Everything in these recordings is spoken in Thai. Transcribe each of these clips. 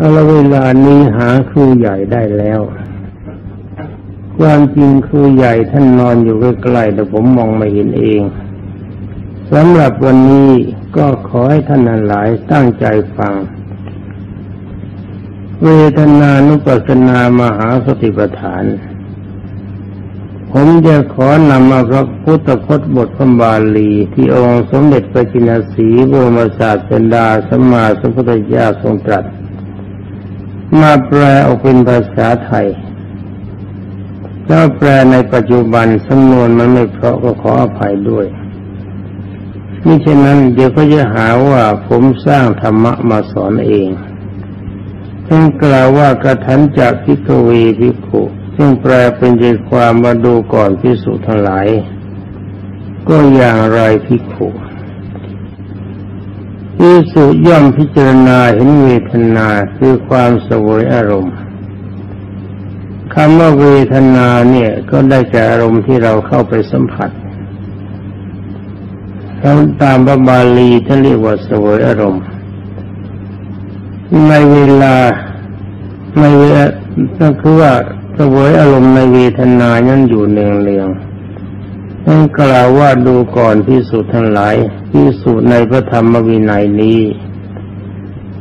เอาเวลานี้หาครูใหญ่ได้แล้ว ความจริงครูใหญ่ท่านนอนอยู่ใกล้ๆแต่ผมมองไม่เห็นเองสำหรับวันนี้ก็ขอให้ท่านหลายตั้งใจฟัง เวทนานุปัสสนามหาสติปัฏฐาน ผมจะขอนำมาพระพุทธพจน์บทพบาลี ที่องค์สมเด็จพระจินสีบรมศาสดาสมมาสัมพุทธเจ้าทรงตรัส มาแปลออกเป็นภาษาไทยถ้าแปลในปัจจุบันสำนวนมันไม่เพราะก็ขออภัยด้วยมิฉะนั้นเดี๋ยวก็จะหาว่าผมสร้างธรรมะมาสอนเองท่านกล่าวว่ากระทันจากพิกเวพิกุซึ่งแปลเป็นใจความมาดูก่อนพิสุทั้งหลาย ก็อย่างไรพิกุ พิสุย่อมพิจารณาเห็นเวทนาคือความสวยอารมณ์คำว่าเวทนาเนี่ยก็ได้แก่อารมณ์ที่เราเข้าไปสัมผัสแล้วตามพระบาลีท่านเรียกว่าสวยอารมณ์ ในเวลาในเวลาก็คือว่าสวยอารมณ์ในเวทนานั้นอยู่เนืองเลียง นั่นกล่าวว่าดูก่อนที่สุดทั้งหลายที่สุดในพระธรรมวินัยนี้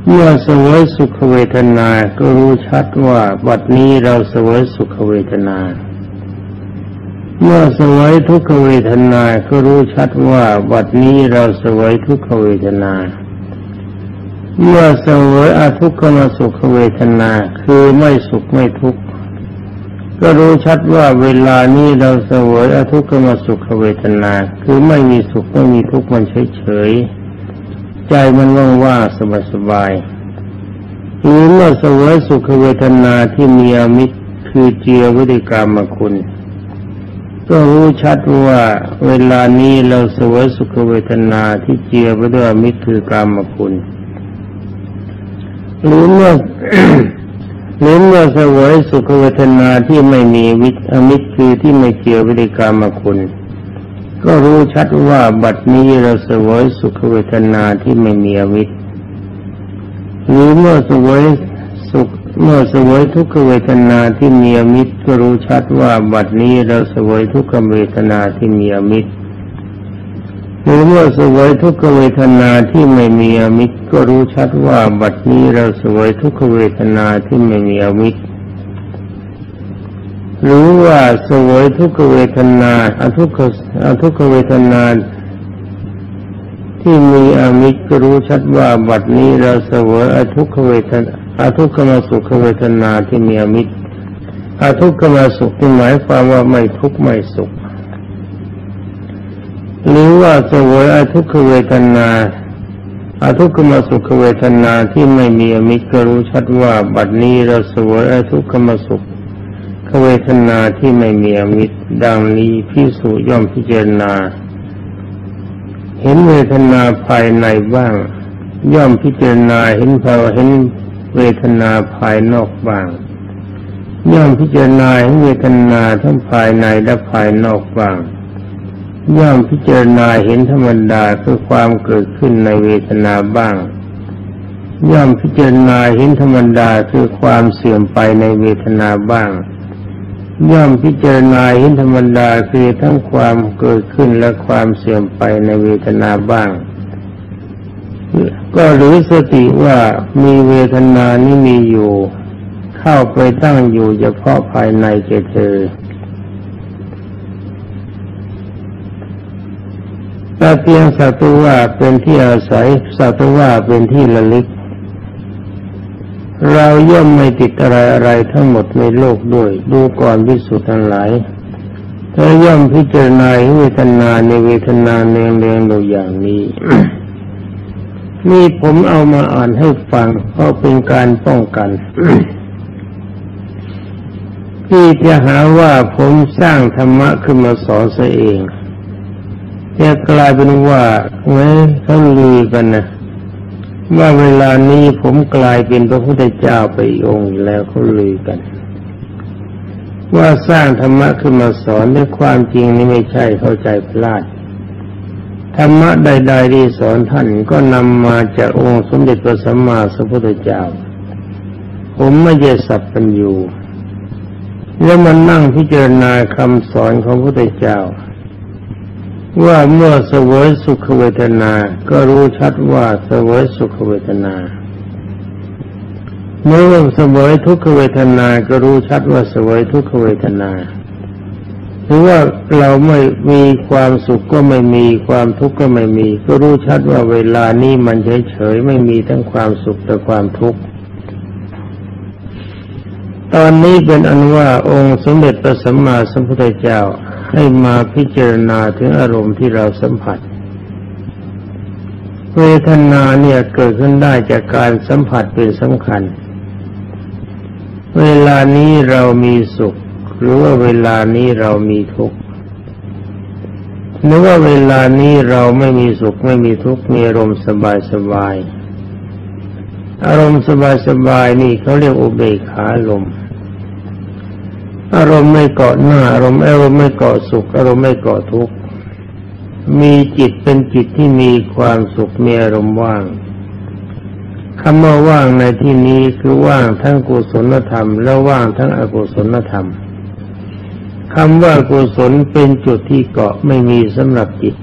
เมื่อสวยสุขเวทนาก็รู้ชัดว่าบัดนี้เราสวยสุขเวทนา เมื่อสวยทุกขเวทนาก็รู้ชัดว่าบัดนี้เราสวยทุกขเวทนา เมื่อสวยอทุกขมสุขเวทนาคือไม่สุขไม่ทุกข์ ก็รู้ชัดว่าเวลานี้เราสวยอทุกขมสุขเวทนา คือไม่มีสุขไม่มีทุกข์มันเฉยเฉยใจมันว่างว่าสบายสบายหรือเมื่อสวยสุขเวทนาที่มีอมิตรคือเจียวิริกรรมคุณ ก็รู้ชัดว่าเวลานี้เราสวยสุขเวทนาที่เจียไปด้วยมิตรคือกรรมคุณหรือเมื่อ หรือเมื่อสวยสุขเวทนาที่ไม่มีวิอมิตรคือที่ไม่เกี่ยววิริกรรมคุณ ก็รู้ชัดว่าบัดนี้เราสวยสุขเวทนาที่ไม่มีอมิตรหรือเมื่อสวยสุขเมื่อสวยทุกขเวทนาที่มีอมิตรก็รู้ชัดว่าบัดนี้เราสวยทุกขเวทนาที่มีอมิตร หรือเมื่อสวยทุกขเวทนาที่ไม่มีอมิตรก็รู้ชัดว่าบัดนี้เราสวยทุกขเวทนาที่ไม่มีอมิตรรือว่าสวยทุกขเวทนาอทุกขอทุกขเวทนาที่มีอมิตรก็รู้ชัดว่าบัดนี้เราสวยอทุกขเวทนาอทุกขมสุขเวทนาที่มีอมิตรอทุกขมสุขที่หมายความว่าไม่ทุกข์ไม่สุข หรือว่าสวยอทุกขเวทนาอาทุกขมสุขเวทนาที่ไม่มีอมิตรก็รู้ชัดว่าบัดนี้เราสวยอาทุกขมสุขเวทนาที่ไม่มีอมิตรดังนี้พิสุย่อมพิจารณา เห็นเวทนาภายในบ้าง ย่อมพิจารณาเห็นภาวเห็นเวทนาภายนอกบ้าง ย่อมพิจารณาเห็นเวทนาทั้งภายในและภายนอกบ้าง ย่อมพิจารณาเห็นธรรมดาคือความเกิดขึ้นในเวทนาบ้าง ย่อมพิจารณาเห็นธรรมดาคือความเสื่อมไปในเวทนาบ้าง ย่อมพิจารณาเห็นธรรมดาคือทั้งความเกิดขึ้นและความเสื่อมไปในเวทนาบ้าง ก็รู้สติว่ามีเวทนานี้มีอยู่ เข้าไปตั้งอยู่เฉพาะภายในเกเธอ แต่เพียงสัตว์ว่าเป็นที่อาศัยสัตว์ว่าเป็นที่ระลึก เราย่อมไม่ติดอะไรอะไรทั้งหมดในโลกด้วย ดูก่อนวิสุทธ์ทั้งหลายเธอย่อมพิจารณาเวทนาในเวทนาเนืองเนืองดูอย่างนี้นี่ผมเอามาอ่านให้ฟังเพราะเป็นการป้องกันที่จะหาว่าผมสร้างธรรมะขึ้นมาสอนซะเอง จะกลายเป็นว่าเว้เขาลือกันนะว่าเวลานี้ผมกลายเป็นพระพุทธเจ้าไปองค์แล้วเขาลือกัน ว่าสร้างธรรมะขึ้นมาสอนด้วยความจริงนี่ไม่ใช่เข้าใจพลาดธรรมะใดๆที่สอนท่านก็นำมาจากองค์สมเด็จพระสัมมาสัมพุทธเจ้า ผมไม่ใช่สัพพัญญูแล้วมันนั่งพิจารณาคำสอนของพระพุทธเจ้า ว่าเมื่อเสวยสุขเวทนา ก็รู้ชัดว่าเสวยสุขเวทนา เมื่อเสวยทุกขเวทนา ก็รู้ชัดว่าเสวยทุกขเวทนาหรือว่าเราไม่มีความสุขก็ไม่มีความทุกข์ก็ไม่มี ก็รู้ชัดว่าเวลานี้มันเฉยๆไม่มีทั้งความสุขและความทุกข์ตอนนี้เป็นอันว่าองค์สมเด็จพระสัมมาสัมพุทธเจ้า ให้มาพิจารณาถึงอารมณ์ที่เราสัมผัส เวทนาเนี่ยเกิดขึ้นได้จากการสัมผัสเป็นสำคัญ เวลานี้เรามีสุข หรือว่าเวลานี้เรามีทุกข์หรือว่าเวลานี้เราไม่มีสุขไม่มีทุกข์มีอารมณ์สบายสบายอารมณ์สบายๆนี่เขาเรียกอุเบกขาลม อารมณ์ไม่เกาะหน้าอารมณ์อารมณ์ไม่เกาะสุข อารมณ์ไม่เกาะทุกข์มีจิตเป็นจิตที่มีความสุขมีอารมณ์ว่างคำว่าว่างในที่นี้คือว่างทั้งกุศลธรรม และว่างทั้งอกุศลธรรมคำว่ากุศลเป็นจุดที่เกาะไม่มีสำหรับจิต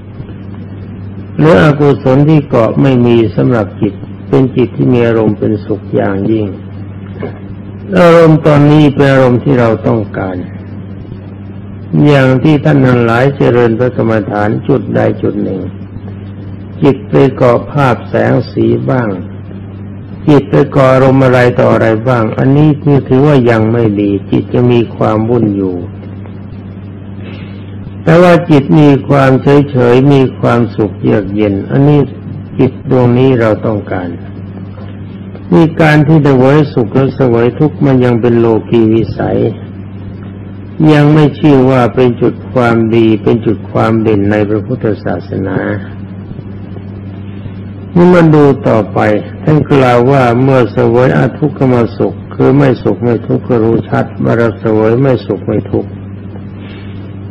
หรืออกุศลที่เกาะไม่มีสำหรับจิต เป็นจิตที่มีอารมณ์เป็นสุขอย่างยิ่ง อารมณ์ตอนนี้เป็นอารมณ์ที่เราต้องการ อย่างที่ท่านทั้งหลายเจริญพระกรรมฐานจุดใดจุดหนึ่ง จิตไปเกาะภาพแสงสีบ้าง จิตไปก่ออารมณ์อะไรต่ออะไรบ้าง อันนี้คือถือว่ายังไม่ดี จิตจะมีความวุ่นอยู่ แต่ว่าจิตมีความเฉยเฉยมีความสุขเยือกเย็น อันนี้จิตดวงนี้เราต้องการ มีการที่จะไว้สุขและสวยทุกข์มันยังเป็นโลกีวิสัย ยังไม่ชื่อว่าเป็นจุดความดีเป็นจุดความเด่นในพระพุทธศาสนาเมื่อมาดูต่อไปท่านกล่าวว่าเมื่อสวยอาทุกขมาสุข คือไม่สุขไม่ทุกข์ก็รู้ชัดมาราสวยไม่สุขไม่ทุกข์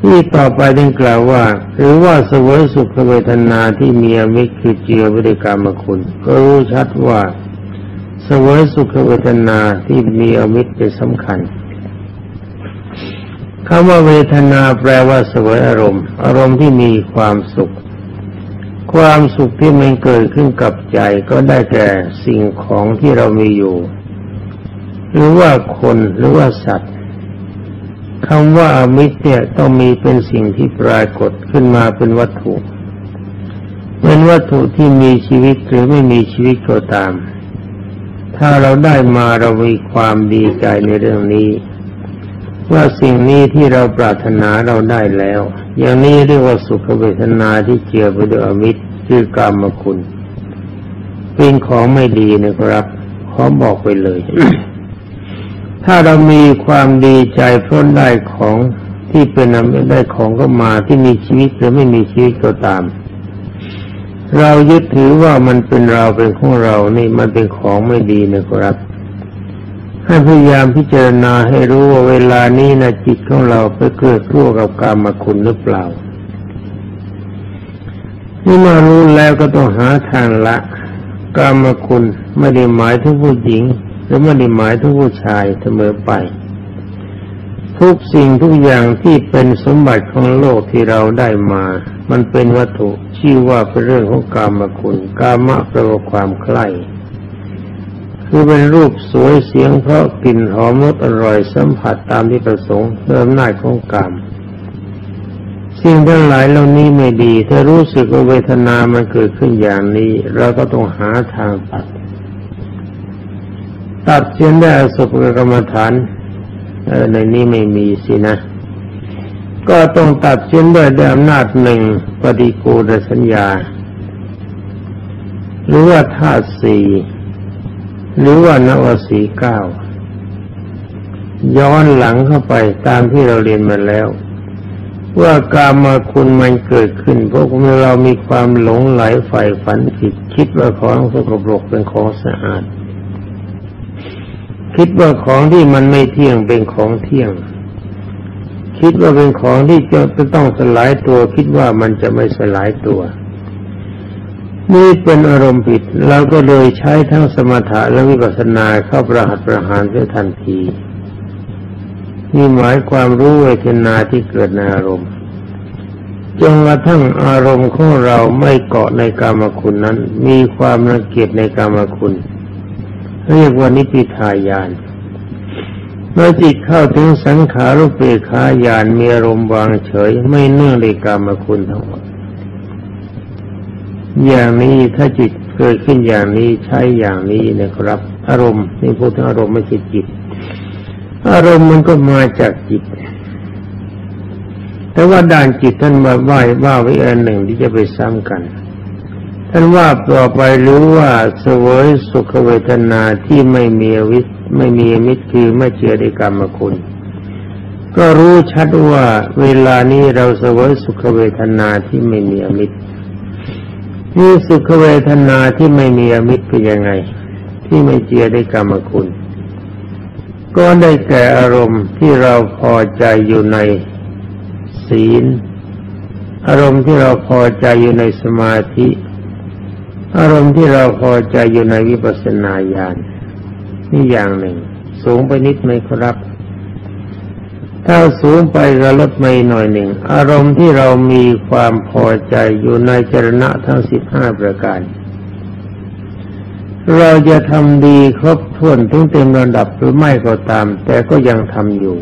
ที่ต่อไปได้กล่าวว่า หรือว่าสวยสุขเวทนาที่มีอมิตรคือเจือวิริกรรมคุณ ก็รู้ชัดว่า สวยสุขเวทนาที่มีอมิตรเป็นสำคัญคำว่าเวทนาแปลว่าสวยอารมณ์ อารมณ์ที่มีความสุข ความสุขที่มันเกิดขึ้นกับใจก็ได้แก่สิ่งของที่เรามีอยู่ หรือว่าคนหรือว่าสัตว์คำว่าอมิตรเนี่ยต้องมีเป็นสิ่งที่ปรากฏขึ้นมาเป็นวัตถุเป็นวัตถุที่มีชีวิตหรือไม่มีชีวิตก็ตาม ถ้าเราได้มาเรามีความดีใจในเรื่องนี้ ว่าสิ่งนี้ที่เราปรารถนาเราได้แล้ว อย่างนี้เรียกว่าสุขเวทนาที่เจือไปด้วยอมิตรคือกรรมคุณเป็นของไม่ดีนะครับขอบอกไปเลย ถ้าเรามีความดีใจพราะได้ของที่เป็นได้ของก็มาที่มีชีวิตหรือไม่มีชีวิตก็ตาม เรายึดถือว่ามันเป็นเราเป็นของเรานี่มันเป็นของไม่ดีนะครับ ให้พยายามพิจารณาให้รู้ว่าเวลานี้นะจิตของเราไปเกิดร่วกับกรรมคุณหรือเปล่านี่มารู้แล้วก็ต้องหาทางละกรรมคุณไม่ได้หมายถึงผู้หญิง หรือไม่ได้หมายถึงผู้ชายเสมอไป ทุกสิ่งทุกอย่างที่เป็นสมบัติของโลกที่เราได้มา มันเป็นวัตถุชื่อว่าเป็นเรื่องของกามคุณกามะแปลว่าความใคร่คือเป็นรูปสวยเสียงเพราะกลิ่นหอมรสอร่อยสัมผัสตามที่ประสงค์เริ่มหน้าของกามสิ่งทั้งหลายเหล่านี้ไม่ดี ถ้ารู้สึกว่าเวทนามันเกิดขึ้นอย่างนี้ เราก็ต้องหาทางตัด ตัดเสียนได้สุภกรรมฐาน เออในนี้ไม่มีสินะ ก็ต้องตัดส้นด้วยด้วยอำนาจหนึ่งปฏิกูลสัญญา หรือว่าธาตุสี่หรือว่านวสีเก้าย้อนหลังเข้าไปตามที่เราเรียนมาแล้ว ว่ากามาคุณมันเกิดขึ้น เพราะเรามีความหลงไหลใฝ่ฝันผิดคิดว่าของสกปรกเป็นของสะอาด คิดว่าของที่มันไม่เที่ยงเป็นของเที่ยง คิดว่าเป็นของที่จะต้องสลายตัว คิดว่ามันจะไม่สลายตัว นี่เป็นอารมณ์ผิดเราก็เลยใช้ทั้งสมถะและวิปัสสนาเข้าประหัตประหารเสียทันทีนี่หมายความรู้เวทนาที่เกิดในอารมณ์จนกระทั่งอารมณ์ของเราไม่เกาะในกามคุณนั้น มีความรังเกียจในกามคุณ เรียกว่านิพิทายานเมื่อจิตเข้าถึงสังขารุปเปขายานมีอารมณ์วางเฉย ไม่เนื่องในกามคุณทั้งหมด อย่างนี้ถ้าจิตเกิดขึ้นอย่างนี้ใช้อย่างนี้นะครับ อารมณ์นี่พูดถึงอารมณ์ไม่ใช่จิต อารมณ์มันก็มาจากจิต แต่ว่าด่านจิตท่านมาไหว้ว่าไว้อันหนึ่งที่จะไปซ้ำกัน ท่านว่าต่อไปรู้ว่าเสวยสุขเวทนาที่ไม่มีวิไม่มีมิตรคือไม่เชื่อในกรรมคุณ ก็รู้ชัดว่าเวลานี้เราเสวยสุขเวทนาที่ไม่มีอมิตรนี่สุขเวทนาที่ไม่มีอมิตรเป็นยังไง ที่ไม่เจียได้กรรมคุณ ก็ได้แก่อารมณ์ที่เราพอใจอยู่ในศีล อารมณ์ที่เราพอใจอยู่ในสมาธิ อารมณ์ที่เราพอใจอยู่ในวิปัสสนาญาณนี่อย่างหนึ่ง สูงไปนิดไหมครับ ถ้าสูงไปก็ลดไม่หน่อยหนึ่ง อารมณ์ที่เรามีความพอใจอยู่ในจรณะทั้งสิบห้าประการ เราจะทำดีครบถ้วนถึงเต็มระดับหรือไม่ก็ตาม แต่ก็ยังทำอยู่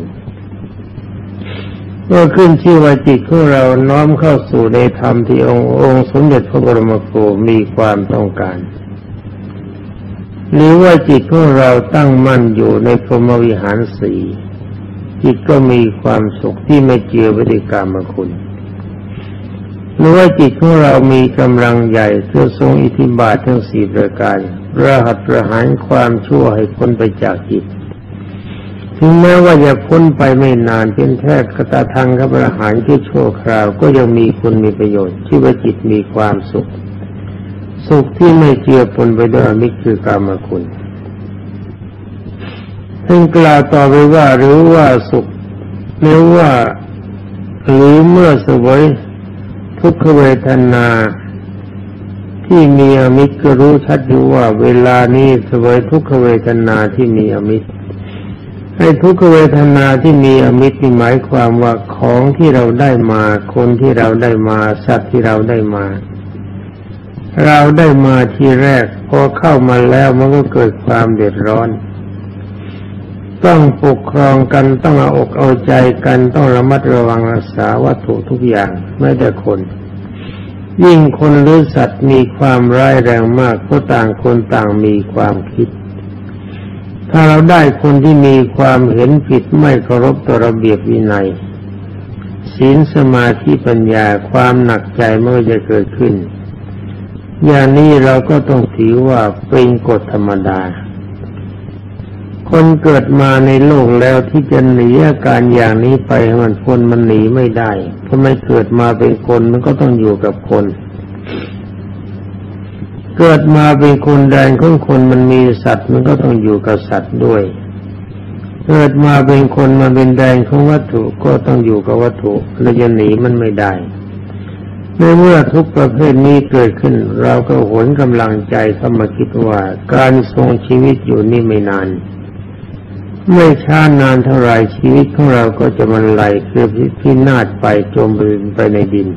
เมื่อขึ้นชื่อว่าจิตของเราน้อมเข้าสู่ในธรรมที่องค์องค์สมเด็จพระบรมครูมีความต้องการหรือว่าจิตของเราตั้งมั่นอยู่ในพรหมวิหารสีจิตก็มีความสุขที่ไม่เจือวิกรรมคุณหรือว่าจิตของเรามีกำลังใหญ่เพื่อทรงอิทธิบาททั้งสี่ประการระหัตประหารความชั่วให้พ้นไปจากจิต ถึงแม้ว่าจะพ้นไปไม่นานเพียงแค่กตาทางกับประหารที่ชั่วคราวก็ยังมีคุณมีประโยชน์ที่ว่าจิตมีความสุข สุขที่ไม่เจือปนไปด้วยมิตรคือกรรมคุณท่านกล่าวต่อไปว่าหรือว่าสุขหรือว่าหรือเมื่อสวยทุกขเวทนาที่มีอมิตรก็รู้ชัดอยู่ว่าเวลานี้สวยทุกขเวทนาที่มีอมิตร ให้ทุกขเวทนาที่มีอมิตรหมายความว่าของที่เราได้มา คนที่เราได้มาสัตว์ที่เราได้มา เราได้มาทีแรกพอเข้ามาแล้วมันก็เกิดความเดือดร้อน ต้องปกครองกันต้องเอาอกเอาใจกันต้องระมัดระวังรักษาวัตถุทุกอย่างไม่แต่คนยิ่งคนหรือสัตว์มีความร้ายแรงมากก็ต่างคนต่างมีความคิด ถ้าเราได้คนที่มีความเห็นผิดไม่เคารพต่อระเบียบวินัยศีลสมาธิปัญญาความหนักใจเมื่อจะเกิดขึ้น อย่างนี้เราก็ต้องถือว่าเป็นกฎธรรมดา คนเกิดมาในโลกแล้วที่จะหนีอาการอย่างนี้ไปมันพ้นมันหนีไม่ได้เพราะไม่เกิดมาเป็นคนมันก็ต้องอยู่กับคน เกิดมาเป็นคนแดนของคนมันมีสัตว์มันก็ต้องอยู่กับสัตว์ด้วย เกิดมาเป็นคนมาเป็นแดนของวัตถุก็ต้องอยู่กับวัตถุเราจะหนีมันไม่ได้ในเมื่อทุกประเภทนี้เกิดขึ้น เราก็หนกำลังใจเข้ามาคิดว่า การทรงชีวิตอยู่นี่ไม่นาน ไม่ช้านานเท่าไรชีวิตของเราก็จะมันไหลคือพินาศไปจมไปในดิน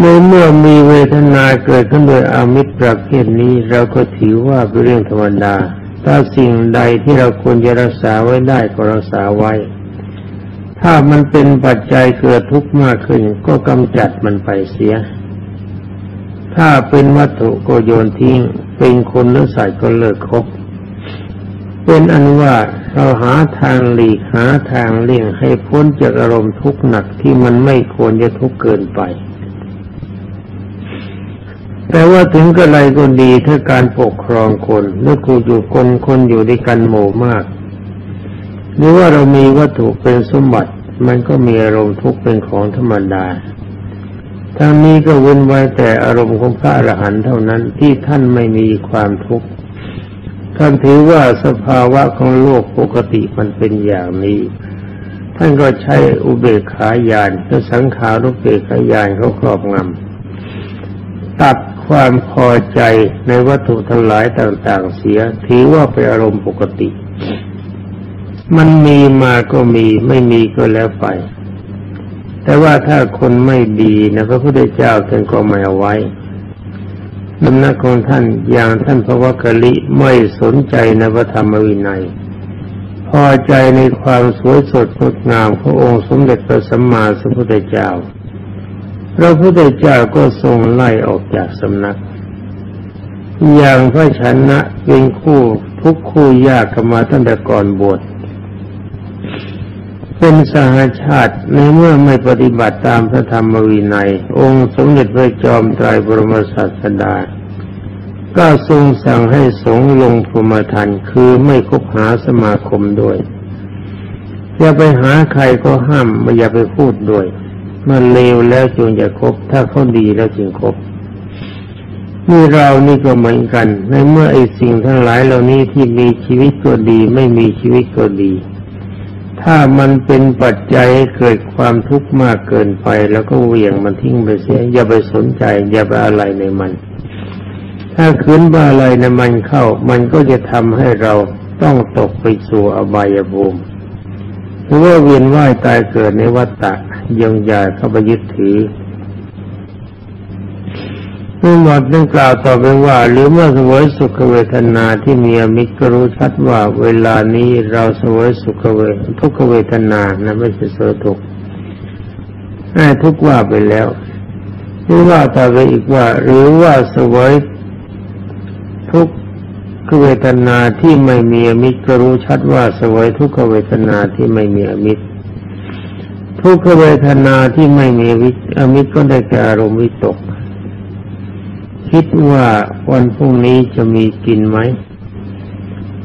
เมื่อเมื่อมีเวทนาเกิดขึ้นโดยอามิตรประเภทนี้เราก็ถือว่าเป็นเรื่องธรรมดา ถ้าสิ่งใดที่เราควรจะรักษาไว้ได้ก็รักษาไว้ ถ้ามันเป็นปัจจัยเกิดทุกข์มากขึ้นก็กำจัดมันไปเสีย ถ้าเป็นวัตถุก็โยนทิ้ง เป็นคนหรือสัตว์ก็เลิกคบ เป็นอันว่าเราหาทางหลีกหาทางเลี่ยงให้พ้นจากอารมณ์ทุกข์หนักที่มันไม่ควรจะทุกข์เกินไป แต่ว่าถึงกระไรก็ดีถ้าการปกครองคนเมื่อกูอยู่คนคนอยู่ด้วยกันหมู่มาก หรือว่าเรามีวัตถุเป็นสมบัติ มันก็มีอารมณ์ทุกข์เป็นของธรรมดาทั้งนี้ก็เว้นไว้แต่อารมณ์ของพระอรหันต์เท่านั้นที่ท่านไม่มีความทุกข์ท่านถือว่าสภาวะของโลกปกติมันเป็นอย่างนี้ ท่านก็ใช้อุเบกขาญาณและสังขารุเบกขายานเขาครอบงำตัด ความพอใจในวัตถุทั้งหลายต่าง ๆ เสียถือว่าเป็นอารมณ์ปกติ มันมีมาก็มีไม่มีก็แล้วไป แต่ว่าถ้าคนไม่ดีนะพระพุทธเจ้าท่านก็ไม่เอาไว้นำนักของท่านอย่างท่านพระวกลิไม่สนใจในพระธรรมวินัย พอใจในความสวยสดงดงามพระองค์สมเด็จพระสัมมาสัมพุทธเจ้า พระพุทธเจ้าก็ทรงไล่ออกจากสำนัก อย่างพระชนะเป็นคู่ทุกคู่ยากกันมาตั้งแต่ก่อนบวชเป็นสหาชาติในเมื่อไม่ปฏิบัติตามพระธรรมวินัย องค์สมเด็จพระจอมไตรบรมศาสดา ก็ทรงสั่งให้สงลงพรมทันคือไม่คบหาสมาคมด้วย อย่าไปหาใครก็ห้ามไม่อย่าไปพูดด้วย มันเลวแล้วจึงจะคบ ถ้าเขาดีแล้วจึงคบนี่เรานี่ก็เหมือนกัน ในเมื่อไอ้สิ่งทั้งหลายเหล่านี้ที่มีชีวิตก็ดี ไม่มีชีวิตก็ดี ถ้ามันเป็นปัจจัยให้เกิดความทุกข์มากเกินไป แล้วก็เหวี่ยงมันทิ้งไปเสีย อย่าไปสนใจ อย่าไปอะไรในมัน ถ้าคืนบ้าอะไรในมันเข้า มันก็จะทำให้เราต้องตกไปสู่อบายภูมิหรือว่าเวียนว่ายตายเกิดในวัฏฏะ ยังใหญ่เข้าไปยึดถือเมื่อหมดเรื่องกล่าวต่อไปว่า หรือเมื่อสวยสุขเวทนาที่มีอมิตรก็รู้ชัดว่าเวลานี้เราสวยสุขเวทุกเวทนานะไม่ใช่สวยทุกให้ทุกว่าไปแล้วหรือว่าต่อไปอีกว่า หรือว่าสวยทุกขเวทนาที่ไม่มีอมิตรก็รู้ชัดว่าสวยทุกขเวทนาที่ไม่มีอมิตร ทุกขเวทนาที่ไม่มีวิอมิตรก็ได้แก่อารมณ์วิตก คิดว่าวันพรุ่งนี้จะมีกินไหม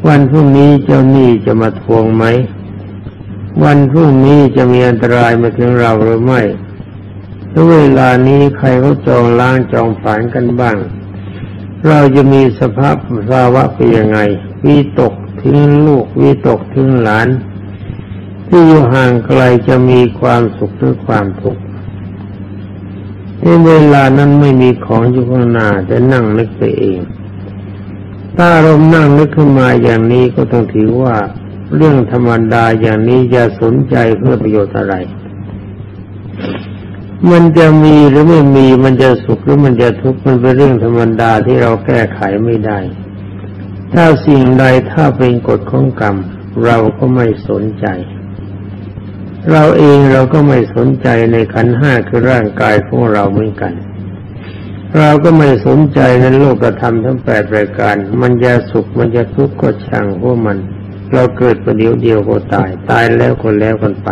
วันพรุ่งนี้เจ้าหนี้จะมาทวงไหม วันพรุ่งนี้จะมีอันตรายมาถึงเราหรือไม่แล้วเวลานี้ใครเขาจองล้างจองฝันกันบ้าง เราจะมีสภาพภาวะเป็นยังไงวิตกถึงลูกวิตกถึงหลาน ที่อยู่ห่างไกลจะมีความสุขหรือความทุกข์ในเวลานั้นไม่มีของอยู่ข้างหน้าแต่นั่งนึกไปเอง ถ้าเรานั่งนึกขึ้นมาอย่างนี้ก็ต้องถือว่าเรื่องธรรมดาอย่างนี้จะสนใจเพื่อประโยชน์อะไร มันจะมีหรือไม่มี มันจะสุขหรือมันจะทุกข์มันเป็นเรื่องธรรมดาที่เราแก้ไขไม่ได้ ถ้าสิ่งใดถ้าเป็นกฎของกรรม เราก็ไม่สนใจ เราเองเราก็ไม่สนใจในขันห้าคือร่างกายของเราเหมือนกัน เราก็ไม่สนใจในโลกธรรมทั้งแปดรายการ มันจะสุขมันจะทุกข์ก็ช่างพวกมัน เราเกิดประเดี๋ยวเดียวก็ตาย ตายแล้วก็แล้วกันไป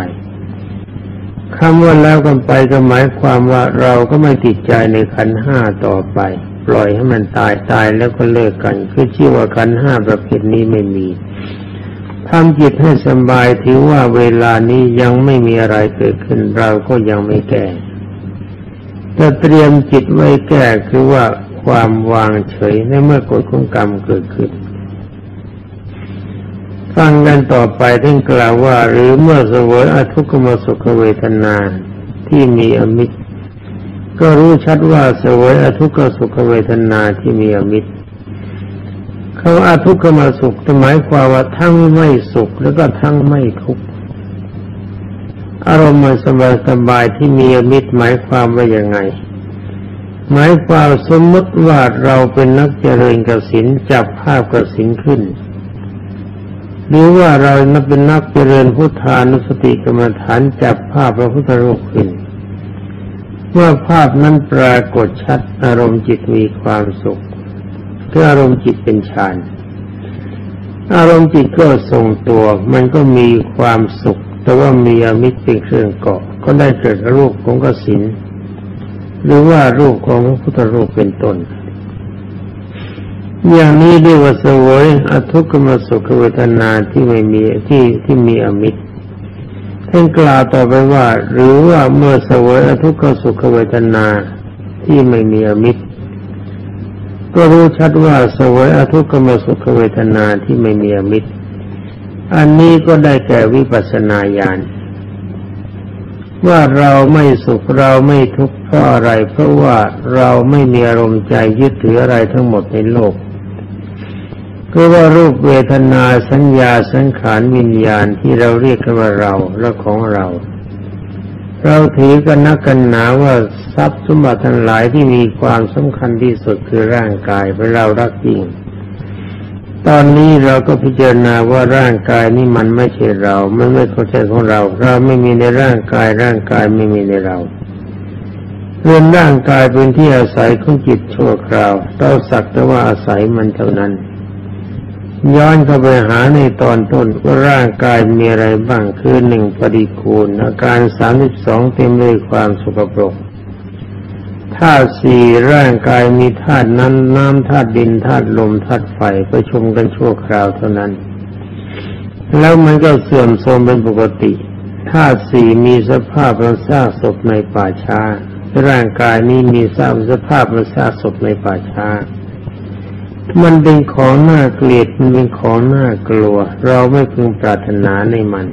คำว่าแล้วกันไปก็หมายความว่าเราก็ไม่ติดใจในขันห้าต่อไป ปล่อยให้มันตายตายแล้วก็เลิกกัน คือชื่อว่าขันห้าประเภทนี้ไม่มี ทำจิตให้สบายถือว่าเวลานี้ยังไม่มีอะไรเกิดขึ้นเราก็ยังไม่แก่จะเตรียมจิตไว้แก้คือว่าความวางเฉยในเมื่อกฎของกรรมเกิดขึ้น ฟังกันต่อไปท่านกล่าวว่า หรือเมื่อสวยอทุกขมสุขเวทนาที่มีอมิตร ก็รู้ชัดว่าสวยอทุกขสุขเวทนาที่มีอมิตร เขาอาทุกขมาสุขหมายความว่าทั้งไม่สุขแล้วก็ทั้งไม่ทุกข์อารมณ์สบายสบายที่มีอมิตรหมายความว่าอยังไง หมายความสมมติว่าเราเป็นนักเจริญกสินจับภาพกสินขึ้น หรือว่าเราเป็นนักเจริญพุทธานุสติกรรมฐานจับภาพพระพุทธรูปขึ้นเมื่อภาพนั้นปรากฏชัดอารมณ์จิตมีความสุข คืออารมณ์จิตเป็นฌาน อารมณ์จิตก็ทรงตัว มันก็มีความสุข แต่ว่ามีอมิตรเป็นเครื่องเกาะ ก็ได้เกิดรูปของกสินหรือว่ารูปของพระพุทธรูปเป็นต้น อย่างนี้เรียกว่าสวยอทุกขมสุขเวทนาที่ไม่มีที่ที่มีอมิตรท่านกล่าวต่อไปว่า หรือว่าเมื่อสวยอทุกขสุขเวทนาที่ไม่มีอมิตร ก็รู้ชัดว่าสวยอทุกขมสุขเวทนาที่ไม่มีอมิตร อันนี้ก็ได้แก่วิปัสสนาญาณว่าเราไม่สุขเราไม่ทุกข์เพราะอะไร เพราะว่าเราไม่มีอารมณ์ใจยึดถืออะไรทั้งหมดในโลกก็ว่ารูปเวทนาสัญญาสังขารวิญญาณที่เราเรียกกันว่าเราและของเรา เราถือกันนักกันหนาว่าทรัพย์สมบัติทั้งหลายที่มีความสำคัญที่สุดคือร่างกายเป็นเรารักจริง ตอนนี้เราก็พิจารณาว่าร่างกายนี้มันไม่ใช่เรามันไม่เข้าใจของเรา เราไม่มีในร่างกายร่างกายไม่มีในเราเรื่องร่างกายเป็นที่อาศัยของจิตชั่วคราวเราสักแต่ว่าอาศัยมันเท่านั้น ย้อนเข้าไปหาในตอนต้นว่าร่างกายมีอะไรบ้างคือหนึ่งปฏิคูลอาการสามสิบสองเต็มด้วยความสกปรกธาตุสี่ร่างกายมีธาตุนั้นน้ำธาตุดินธาตุลมธาตุไฟประชุมกันชั่วคราวเท่านั้น แล้วมันก็เสื่อมโทรมเป็นปกติธาตุสี่มีสภาพมันซากศพในป่าช้า ร่างกายนี้มีสภาพมันซากศพในป่าช้า มันเป็นของน่าเกลียดมันเป็นของน่ากลัว เราไม่พึงปรารถนาในมัน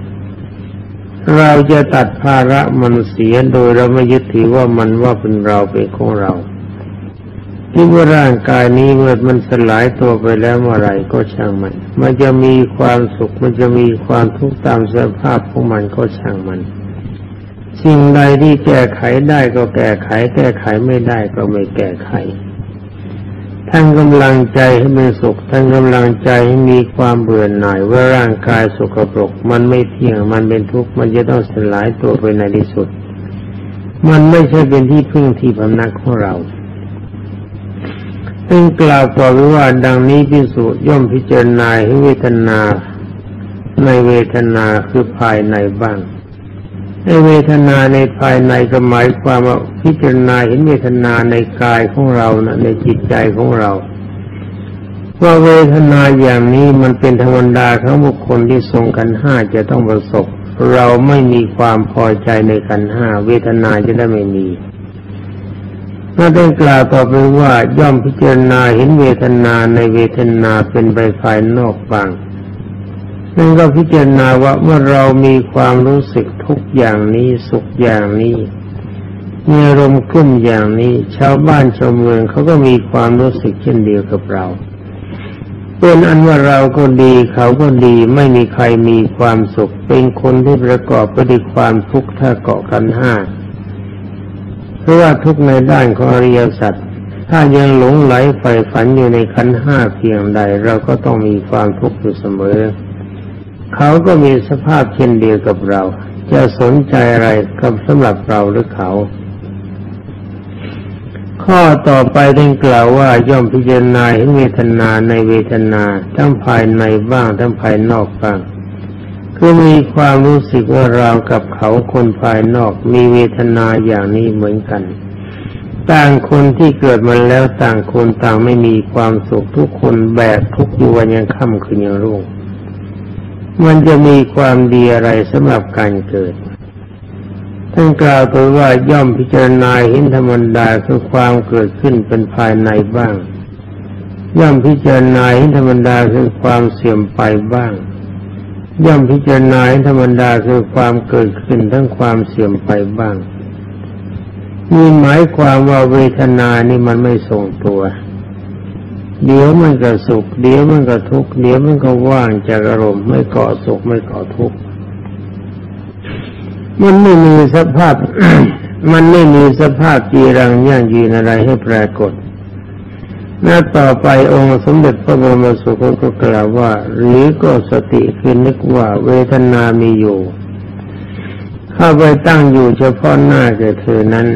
เราจะตัดภาระมันเสียโดยเราไม่ยึดถือว่ามันว่าเป็นเราเป็นของเราที่ว่าร่างกายนี้เมื่อมันสลายตัวไปแล้วเมื่อไรก็ช่างมัน มันจะมีความสุข มันจะมีความทุกข์ตามสภาพของมันก็ช่างมัน สิ่งใดที่แก้ไขได้ก็แก้ไข แก้ไขไม่ได้ก็ไม่แก้ไข ทั้งกำลังใจให้เป็นสุขทั้งกำลังใจให้มีความเบื่อหน่ายว่าร่างกายสกปรก มันไม่เที่ยงมันเป็นทุกข์มันจะต้องสลายตัวไปในที่สุด มันไม่ใช่เป็นที่พึ่งที่พำนักของเราซึ่งกล่าวต่อไปว่าดังนี้พิสุย่อมพิจารณาให้เวทนา ในเวทนาคือภายในบ้าง เวทนาในภายในก็หมายความว่าพิจารณาเห็นเวทนาในกายของเรานะในจิตใจของเรา ว่าเวทนาอย่างนี้มันเป็นธรรมดาของบุคคลที่ทรงกันห้าจะต้องประสบ เราไม่มีความพอใจในกันห้าเวทนาจะได้ไม่มีน่าได้กล่าวต่อไปว่าย่อมพิจารณาเห็นเวทนาในเวทนาเป็นใบภายนอกบาง นั่นก็พิจารณาว่าเมื่อเรามีความรู้สึกทุกอย่างนี้สุขอย่างนี้มีอารมณ์กุ้มอย่างนี้ ชาวบ้านชาวเมืองเขาก็มีความรู้สึกเช่นเดียวกับเรา เป็นอันว่าเราก็ดีเขาก็ดีไม่มีใครมีความสุข เป็นคนที่ประกอบไปด้วยความทุกข์ถ้าเกาะกันห้าเพราะว่าทุกในด้านของอริยสัจถ้ายังหลงไหลใฝ่ฝันอยู่ในขันห้าเพียงใด เราก็ต้องมีความทุกข์อยู่เสมอ เขาก็มีสภาพเช่นเดียวกับเรา จะสนใจอะไรกับสำหรับเราหรือเขา ข้อต่อไปได้กล่าวว่าย่อมพิจารณาเห็นเวทนาในเวทนาทั้งภายในบ้างทั้งภายนอกบ้างคือมีความรู้สึกว่าเรากับเขาคนภายนอกมีเวทนาอย่างนี้เหมือนกัน ต่างคนที่เกิดมาแล้วต่างคนต่างไม่มีความสุขทุกคนแบกทุกอยู่วันยังค่ำคืนยังรุ่ง มันจะมีความดีอะไรสำหรับการเกิด ท่านกล่าวตัวว่าย่อมพิจารณาเห็นธรรมดาคือความเกิดขึ้นเป็นภายในบ้าง ย่อมพิจารณาเห็นธรรมดาคือความเสื่อมไปบ้าง ย่อมพิจารณาเห็นธรรมดาคือความเกิดขึ้นทั้งความเสื่อมไปบ้างมีหมายความว่าเวทนานี่มันไม่ทรงตัว เดี๋ยวมันก็สุข เดี๋ยวมันก็ทุกข์เดี๋ยวมันก็ว่างจากอารมณ์ไม่เกาะสุขไม่เกาะทุกข์มันไม่มีสภาพ มันไม่มีสภาพจีรังยั่งยืนอะไรให้ปรากฏหน้าต่อไปองค์สมเด็จพระบรมสุคตก็กล่าวว่า หรือก็สติคือนึกว่าเวทนามีอยู่ถ้าไปตั้งอยู่เฉพาะหน้าแก่เธอนั้น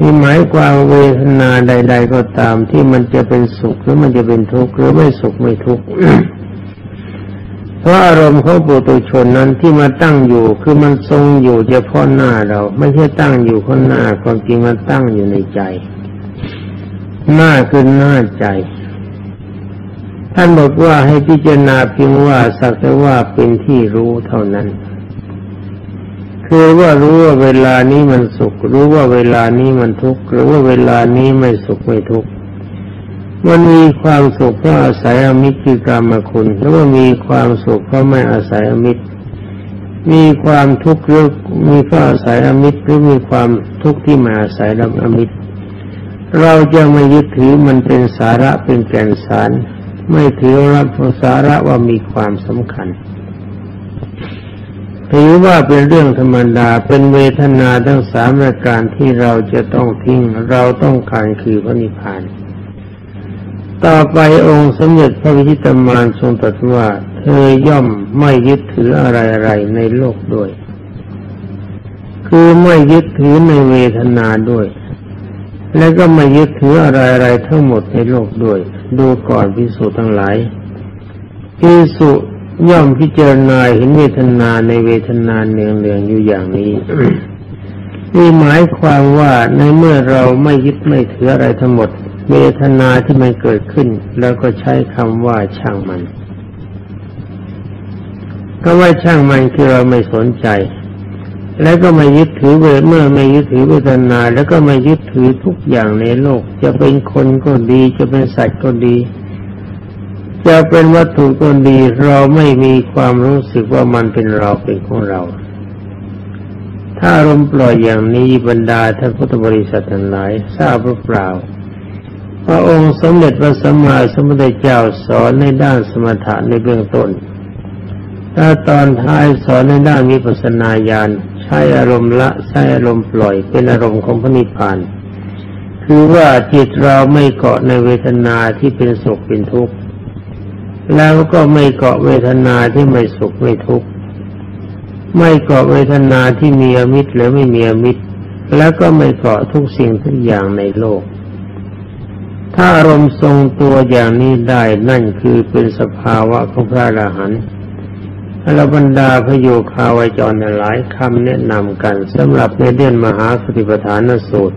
มีหมายความเวทนาใด ๆ ก็ตามที่มันจะเป็นสุขหรือมันจะเป็นทุกข์หรือไม่สุขไม่ทุกข์เพราะอารมณ์ของปุถุชนนั้นที่มาตั้งอยู่คือมันทรงอยู่เฉพาะหน้าเรา ไม่ใช่ตั้งอยู่ข้างหน้าความจริงมันตั้งอยู่ในใจ หน้าคือหน้าใจ ท่านบอกว่าให้พิจารณาเพียงว่าสักแต่ว่าเป็นที่รู้เท่านั้น คือว่ารู้ว่าเวลานี้มันสุข รู้ว่าเวลานี้มันทุกข์หรือว่าเวลานี้ไม่สุขไม่ทุกข์มันมีความสุขเพราะอาศัยอมิตรคือกรรมคุณหรือว่ามีความสุขเพราะไม่อาศัยอมิตร มีความทุกข์หรือมีก็อาศัยอมิตรหรือมีความทุกข์ที่มาอาศัยอมิตร เราจะไม่ยึดถือมันเป็นสาระเป็นแก่นสาร ไม่ถือรับสาระว่ามีความสำคัญ ถือว่าเป็นเรื่องธรรมดาเป็นเวทนาทั้งสามราการที่เราจะต้องทิ้งเราต้องการคือพระนิพพาน ต่อไปองค์สมเด็จพระวิชิตมารทรงตรัสว่า เธอย่อมไม่ยึดถืออะไรๆในโลกด้วย คือไม่ยึดถือในเวทนาด้วย และก็ไม่ยึดถืออะไรๆทั้งหมดในโลกด้วย ดูก่อนพิสุทั้งหลายพิสุ ย่อมพิจารณาเห็นเวทนาในเวทนาเนืองเนืองอยู่อย่างนี้นี่หมายความว่าในเมื่อเราไม่ยึดไม่ถืออะไรทั้งหมด เวทนาที่มันเกิดขึ้น แล้วก็ใช้คำว่าช่างมันก็ว่าช่างมันคือเราไม่สนใจ แล้วก็ไม่ยึดถือเวเมื่อไม่ยึดถือเวทนา แล้วก็ไม่ยึดถือทุกอย่างในโลก จะเป็นคนก็ดีจะเป็นสัตว์ก็ดี จะเป็นวัตถุก็ดีเราไม่มีความรู้สึกว่ามันเป็นเราเป็นของเรา ถ้าอารมปล่อยอย่างนี้บรรดาท่านพุทธบริษัททั้งหลายทราบหรือเปล่าพระองค์สมเด็จพระสัมมาสัมพุทธเจ้าสอนในด้านสมถะในเบื้องต้น ถ้าตอนท้ายสอนในด้านวิปัสสนาญาณใช้อารมณ์ละใช้อารมณ์ปล่อยเป็นอารมณ์ของพระนิพพานคือว่าจิตเราไม่เกาะในเวทนาที่เป็นสุขเป็นทุกข์ แล้วก็ไม่เกาะเวทนาที่ไม่สุขไม่ทุกข์ไม่เกาะเวทนาที่มีอมิตรหรือไม่มีอมิตร แล้วก็ไม่เกาะทุกสิ่งทุกอย่างในโลก ถ้าอารมณ์ทรงตัวอย่างนี้ได้นั่นคือเป็นสภาวะของพระอรหันต์อรบรรดาพระโยคาวจรหลายคำแนะนำกันสำหรับในเดือนมหาสติปัฏฐานสูตร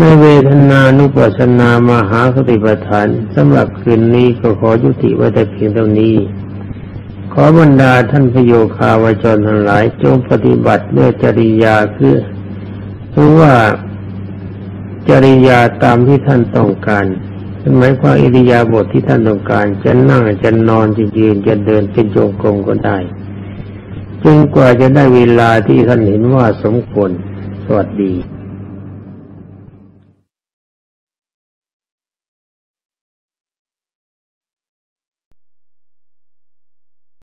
ในเวทนานุปัสสนามหาสติปัฏฐานสำหรับคืนนี้ก็ขอยุติไว้แต่เพียงเท่านี้ ขอบรรดาท่านพโยคาวจรทั้งหลาย จงปฏิบัติด้วยจริยาคือรู้ว่าจริยาตามที่ท่านต้องการหมายความอิริยาบถทที่ท่านต้องการจะนั่งจะนอนจะยืนจะเดินเป็นจงกรมก็ได้จนกว่าจะได้เวลาที่ท่านเห็นว่าสมควรสวัสดี